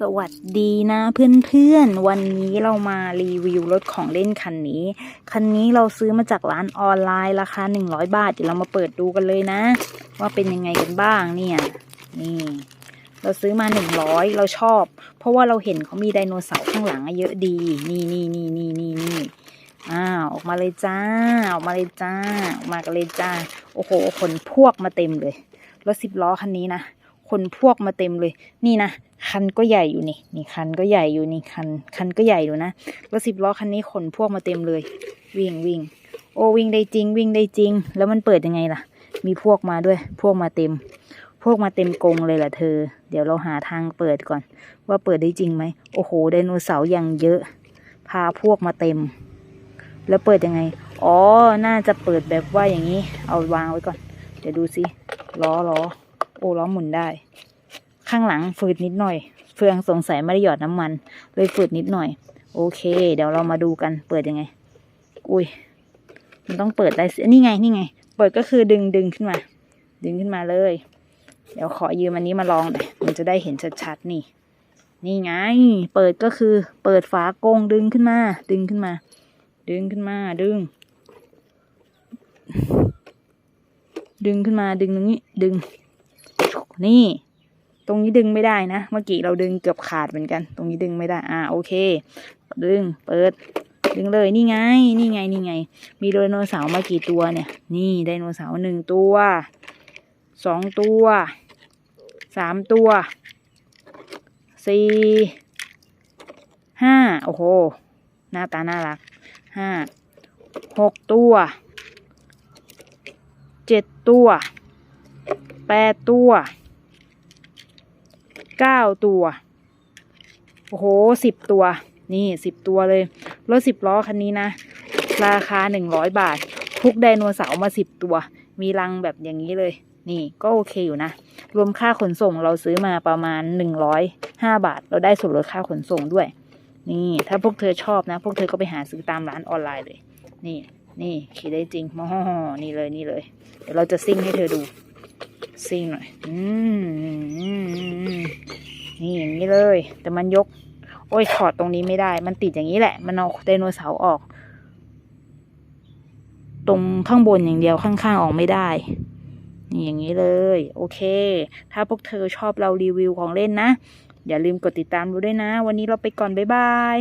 สวัสดีนะเพื่อนๆ วันนี้เรามารีวิวรถของเล่นคันนี้ คันนี้เราซื้อมาจากร้านออนไลน์ราคา 100 บาท เดี๋ยวเรามาเปิดดูกันเลยนะ ว่าเป็นยังไงกันบ้างเนี่ยนี่เราซื้อมา 100 เราชอบ เพราะว่าเราเห็นเขามีไดโนเสาร์ข้างหลังเยอะดี นี่นี่นี่นี่นี่นี่อ้าวออกมาเลยจ้า ออกมาเลยจ้าออกมากันเลยจ้า โอ้โหขนพวกมาเต็มเลยรถสิบล้อคันนี้นะ คนพวกมาเต็มเลย นี่นะคันก็ใหญ่อยู่นี่นี่คันก็ใหญ่อยู่นี่คันคันก็ใหญ่อยู่นะรถสิบล้อคันนี้ขนพวกมาเต็มเลย วิ่งวิ่งโอ้วิ่งได้จริง วิ่งได้จริง แล้วมันเปิดยังไงล่ะ มีพวกมาด้วย พวกมาเต็ม พวกมาเต็มกรงเลยล่ะเธอ เดี๋ยวเราหาทางเปิดก่อน ว่าเปิดได้จริงไหมโอ้โหไดโนเสาร์อย่างเยอะ พาพวกมาเต็ม แล้วเปิดยังไง อ๋อ น่าจะเปิดแบบว่าอย่างนี้ เอาวางไว้ก่อน เดี๋ยวดูสิล้อล้อ โอ้ล้อหมุนได้ ข้างหลังฝืดนิดหน่อย เฟืองสงสัยไม่ได้หยอดน้ำมัน เลยฝืดนิดหน่อย โอเค เดี๋ยวเรามาดูกันเปิดยังไง อุ้ย มันต้องเปิดได้นี่ไงนี่ไง เปิดก็คือดึงดึงขึ้นมา ดึงขึ้นมาเลย เดี๋ยวขอยืมอันนี้มาลองหน่อยมันจะได้เห็นชัดๆนี่ นี่ไง เปิดก็คือ เปิดฝากรงดึงขึ้นมา ดึงขึ้นมา ดึงขึ้นมา ดึงดึงขึ้นมาดึงตรงนี้ดึง นี่ ตรงนี้ดึงไม่ได้นะ เมื่อกี้เราดึงเกือบขาดเหมือนกัน ตรงนี้ดึงไม่ได้ อ่า โอเค ดึง เปิด ดึงเลย นี่ไง นี่ไง นี่ไง มีไดโนเสาร์มากี่ตัวเนี่ย นี่ไดโนเสาร์หนึ่งตัว สองตัว สามตัว สี่ ห้า โอ้โห หน้าตาน่ารัก ห้า หกตัวเจ็ดตัวแปดตัว เก้าตัว โอ้โหสิบตัว นี่สิบตัวเลย รถสิบล้อคันนี้นะ ราคาหนึ่งร้อยบาท ทุกไดโนเสาร์มาสิบตัว มีรังแบบอย่างนี้เลย นี่ก็โอเคอยู่นะ รวมค่าขนส่งเราซื้อมาประมาณหนึ่งร้อยห้าบาท เราได้ส่วนลดค่าขนส่งด้วย นี่ ถ้าพวกเธอชอบนะ พวกเธอก็ไปหาซื้อตามร้านออนไลน์เลย นี่นี่ขี่ได้จริงมอนี่เลยนี่เลย เดี๋ยวเราจะซิ่งให้เธอดู ซิ่งหน่อย อืมอืมอืมอืม นี้เลย แต่มันยก โอ้ยถอดตรงนี้ไม่ได้ มันติดอย่างนี้แหละ มันเอาไดโนเสาร์ออก ตรงข้างบนอย่างเดียวข้างๆออกไม่ได้นี่อย่างนี้เลย โอเค ถ้าพวกเธอชอบเรารีวิวของเล่นนะ อย่าลืมกดติดตามดูด้วยนะ วันนี้เราไปก่อน บ๊ายบาย